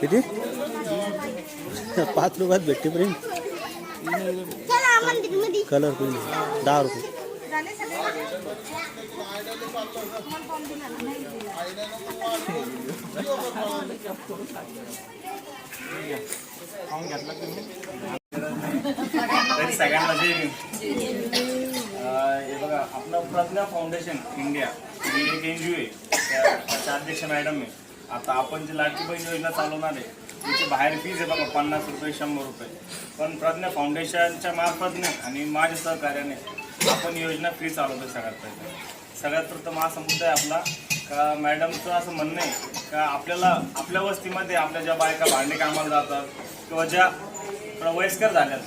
किती? पाच रुपयात भेटते प्रेम. कलर कोण दहा रुपये. सगळ्यांना हे बघा आपलं प्रज्ञा फाउंडेशन इंडिया ही एक एन जी ओ आहे त्या- त्याच्या अध्यक्ष मॅडम आहे. आता आपण जी लाडकी बहीण योजना चालवणार आहे तिची बाहेर फीज आहे बघा पन्नास रुपये शंभर रुपये. पण प्रज्ञा फाउंडेशनच्या मार्फतने आणि माझ्या सहकार्याने आपण योजना फ्री चालवतो सगळ्यात पहिले. सगळ्यात प्रथम असा मुद्दा आहे आपला. का मॅडमचं असं म्हणणं आहे का आपल्याला आपल्या वस्तीमध्ये आपल्या ज्या बायका भांडे कामाला जातात किंवा ज्या वयस्कर झाल्यात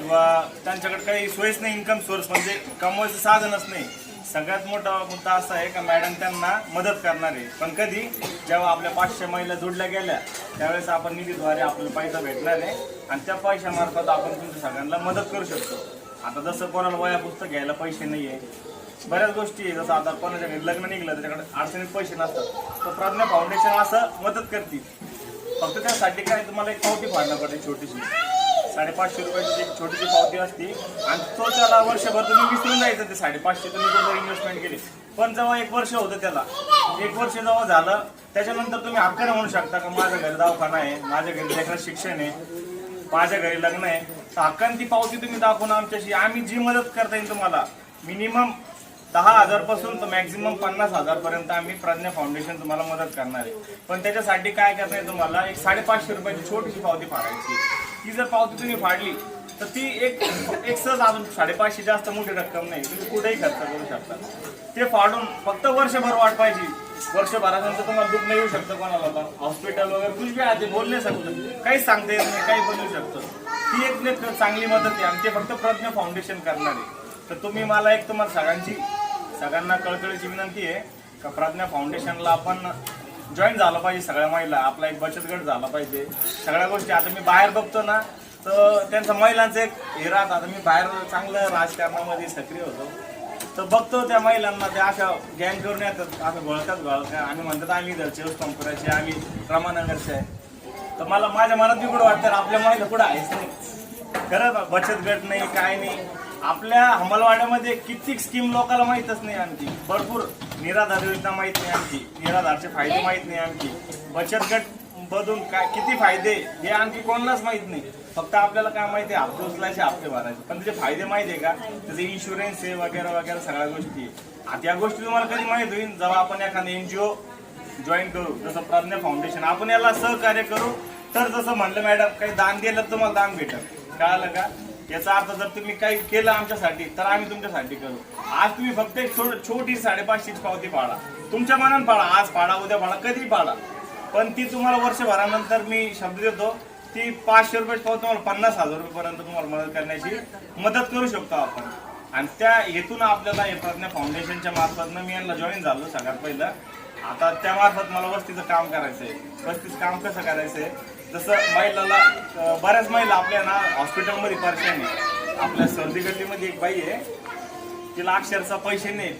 किंवा त्यांच्याकडे काही सोयच नाही इन्कम सोर्स म्हणजे कमवायचं साधनच नाही. सगळ्यात मोठा मुद्दा असा आहे का मॅडम त्यांना मदत करणार आहे. पण कधी? जेव्हा आपल्या पाचशे महिला जोडल्या गेल्या त्यावेळेस आपण निधीद्वारे आपल्याला पैसा भेटणार आहे आणि त्या पैशामार्फत आपण तुमच्या सगळ्यांना मदत करू शकतो. आता जसं कोणाला वया पुस्तक घ्यायला पैसे नाही आहे बऱ्याच गोष्टी आहे. जसं आता कोणाच्या घरी लग्न निघलं त्याच्याकडे अडचणीत पैसे नसतात. तर प्रज्ञा फाउंडेशन असं मदत करते फक्त त्यासाठी काय तुम्हाला एक पावती फाडणं पडेल छोटीशी. साडेपाचशे रुपयाची एक छोटीशी पावती असते आणि तो त्याला वर्षभर तुम्ही विसरून जायचं ते साडेपाचशे तुम्ही कुठं इन्व्हेस्टमेंट केली. पण जेव्हा एक वर्ष होतं त्याला एक वर्ष जेव्हा झालं त्याच्यानंतर तुम्ही हक्काने म्हणू शकता का माझ्या घरी दवाखाना आहे माझ्या घरी लेकरं शिक्षण आहे माझ्या घरी लग्न आहे. तर हक्काने ती पावती तुम्ही दाखवून आमच्याशी आम्ही जी मदत करता येईल तुम्हाला मिनिमम दहा हजारपासून तर मॅक्झिमम पन्नास हजारपर्यंत आम्ही प्रज्ञा फाउंडेशन तुम्हाला मदत करणार आहे. पण त्याच्यासाठी काय करणार आहे तुम्हाला एक साडेपाचशे रुपयाची छोटीशी पावती फाडायची ती जर पावती तुम्ही फाडली तर ती एक एक सहज अजून साडेपाचशे जास्त मोठी रक्कम नाही. तुम्ही कुठेही खर्च करू शकता. ते फाडून फक्त वर्षभर वाट पाहिजे. वर्षभरानंतर तुम्हाला दुःख नाही येऊ शकतं कोणाला पण. हॉस्पिटल वगैरे कुछ बी आहे बोलले शकतो. काही सांगता येत नाही काही बनवू शकतं. ती एक चांगली मदत आहे. आमचे फक्त प्रज्ञ फाउंडेशन करणार आहे. तर तुम्ही मला एक तुम्हाला सगळ्यांची सगळ्यांना कळकळीची विनंती आहे का प्रज्ञा फाउंडेशनला आपण जॉईन झालं पाहिजे सगळ्या महिला. आपला एक बचत गट झाला पाहिजे. सगळ्या गोष्टी. आता मी बाहेर बघतो ना तर त्यांचं महिलांचं एक हे राहत. आता मी बाहेर चांगलं राजकारणामध्ये सक्रिय होतो. तर बघतो त्या महिलांना त्या अशा गॅंग करून येतात. असं गोळतात गोळत आणि म्हणतात आम्ही घरचे कंपन्याचे आम्ही रमानगरचे आहे. तर मला माझ्या मनात बी कुठं वाटतं आपल्या महिला कुठं आहेच नाही. खरं बचत गट नाही काय नाही. आपल्या अंमलवाड्यामध्ये कित्येक स्कीम लोकांना माहीतच नाही आणखी. भरपूर निराधार योजना माहीत नाही आणखी निराधारचे फायदे माहीत नाही आणखी बचत गट मधून काय किती फायदे हे आणखी कोणालाच माहीत नाही. फक्त आपल्याला काय माहिती आहे? हप्ते उचलायचे हप्ते भरायचे. पण त्याचे फायदे माहिती आहे का? त्याचे इन्शुरन्स आहे वगैरे वगैरे सगळ्या गोष्टी आता या गोष्टी तुम्हाला कधी माहीत होईल? जेव्हा आपण एखादं एनजीओ जॉईन करू जसं प्रज्ञा फाउंडेशन आपण याला सहकार्य करू तर जसं म्हणलं मॅडम काही दान दिलं तर तुम्हाला दान भेटल. कळालं का? याचा अर्थ जर तुम्ही काही केलं आमच्यासाठी तर आम्ही तुमच्यासाठी करू. आज तुम्ही फक्त एक छोट छोटी साडेपाचशेची पावती पाडा. तुमच्या मनात पाडा. आज पाडा उद्या पाडा कधी पाडा. पण ती तुम्हाला वर्षभरानंतर मी शब्द देतो ती पाचशे रुपये पावती तुम्हाला पन्नास हजार रुपयेपर्यंत तुम्हाला मदत करण्याची मदत करू शकतो आपण. आणि त्या हेतून आपल्याला हे प्रज्ञा फाउंडेशनच्या मार्फतनं मी यांना जॉईन झालो सगळ्यात पहिलं. आता त्या मार्फत मला वस्तीचं काम करायचं आहे वस्तीचं काम कसं करायचं आहे जसं महिलाला बऱ्याच महिला आपल्या ना हॉस्पिटलमध्ये परेशान आहे आपल्या सर्दी गल्लीमध्ये एक बाई आहे तिला अक्षरशः पैसे नाही.